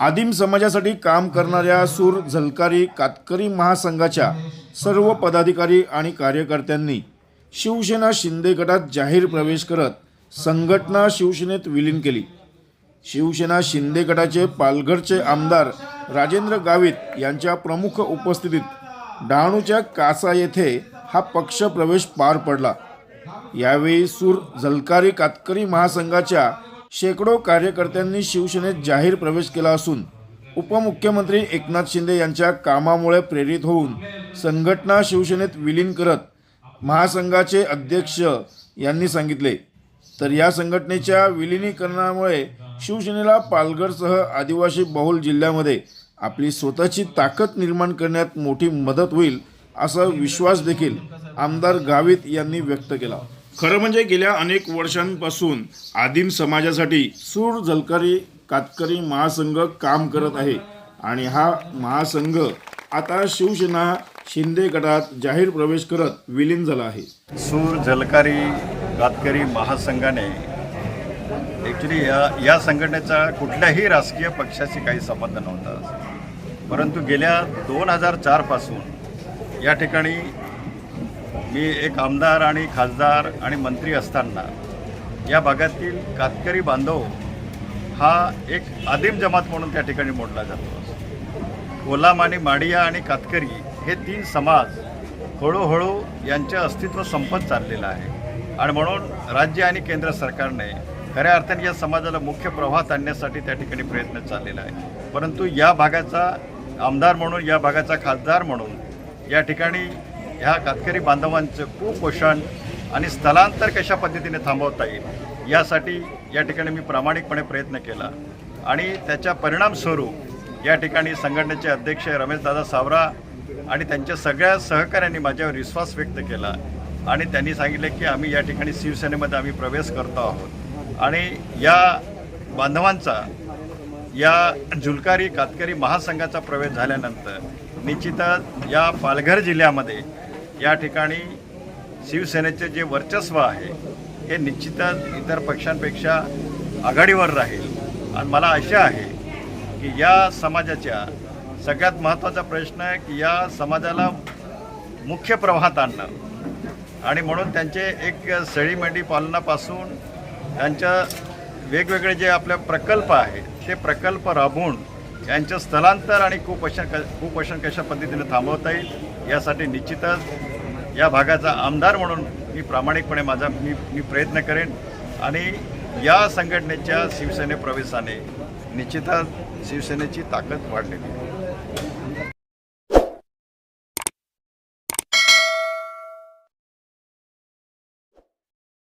आदिम समाजासाठी काम करणाऱ्या सूर झलकारी कातकरी महासंघाच्या सर्व पदाधिकारी आणि कार्यकर्त्यांनी शिवसेना शिंदे गटात जाहीर प्रवेश करत संघटना शिवसेनेत विलीन केली. शिवसेना शिंदे गटाचे पालघरचे आमदार राजेंद्र गावित यांच्या प्रमुख उपस्थितीत डहाणूच्या कासा येथे हा पक्ष प्रवेश पार पडला. यावेळी सूर झलकारी कातकरी महासंघाच्या शेकडो कार्यकर्त्यांनी शिवसेनेत जाहीर प्रवेश केला असून उपमुख्यमंत्री एकनाथ शिंदे यांच्या कामामुळे प्रेरित होऊन संघटना शिवसेनेत विलीन करत महासंघाचे अध्यक्ष यांनी सांगितले. तर या संघटनेच्या विलिनीकरणामुळे शिवसेनेला पालघरसह आदिवासी बहुल जिल्ह्यामध्ये आपली स्वतःची ताकद निर्माण करण्यात मोठी मदत होईल असा विश्वास देखील आमदार गावित यांनी व्यक्त केला. खरं म्हणजे गेल्या अनेक वर्षांपासून आदिम समाजासाठी सूर जलकारी कातकरी महासंघ काम करत आहे. आणि हा महासंघ आता शिवसेना शिंदे गटात जाहीर प्रवेश करत विलीन झाला आहे. सूर झलकारी कातकरी महासंघाने ॲक्च्युली या या संघटनेचा कुठल्याही राजकीय पक्षाशी काही संबंध नव्हता. परंतु गेल्या दोन हजार चारपासून या ठिकाणी मी एक आमदार आणि खासदार आणि मंत्री असताना या भागातील कातकरी बांधव हा एक आदिम जमात म्हणून त्या ठिकाणी मोडला जातो. कोलाम आणि माडिया आणि कातकरी हे तीन समाज हळूहळू यांचे अस्तित्व संपत चाललेलं आहे. आणि म्हणून राज्य आणि केंद्र सरकारने खऱ्या अर्थाने या समाजाला मुख्य प्रवाहात आणण्यासाठी त्या ठिकाणी प्रयत्न चाललेला आहे. परंतु या भागाचा आमदार म्हणून या भागाचा खासदार म्हणून या ठिकाणी ह्या कातकरी बांधवांचं कुपोषण आणि स्थलांतर कशा पद्धतीने थांबवता येईल यासाठी या ठिकाणी मी प्रामाणिकपणे प्रयत्न केला. आणि त्याच्या परिणामस्वरूप या ठिकाणी संघटनेचे अध्यक्ष रमेशदादा सावरा आणि त्यांच्या सगळ्या सहकाऱ्यांनी माझ्यावर विश्वास व्यक्त केला आणि त्यांनी सांगितले की आम्ही या ठिकाणी शिवसेनेमध्ये आम्ही प्रवेश करतो आहोत. आणि या बांधवांचा या झुलकारी कातकरी महासंघाचा प्रवेश झाल्यानंतर निश्चितच या पालघर जिल्ह्यामध्ये या ठिकाणी शिवसेनेचे जे वर्चस्व आहे हे निश्चितच इतर पक्षांपेक्षा आघाडीवर राहील. आणि मला आशा आहे की या समाजाच्या सगळ्यात महत्त्वाचा प्रश्न आहे की या समाजाला मुख्य प्रवाहात आणणं. आणि म्हणून त्यांचे एक शेळीमेंढी पालनापासून त्यांच्या वेगवेगळे जे आपले प्रकल्प आहेत ते प्रकल्प राबवून यांचं स्थलांतर आणि कुपोषण क कुपोषण कशा पद्धतीने थांबवता येईल यासाठी निश्चितच या भागाचा आमदार म्हणून मी प्रामाणिकपणे माझा मी मी प्रयत्न करेन. आणि या संघटनेच्या शिवसेने प्रवेशाने निश्चितच शिवसेनेची ताकद वाढलेली आहे.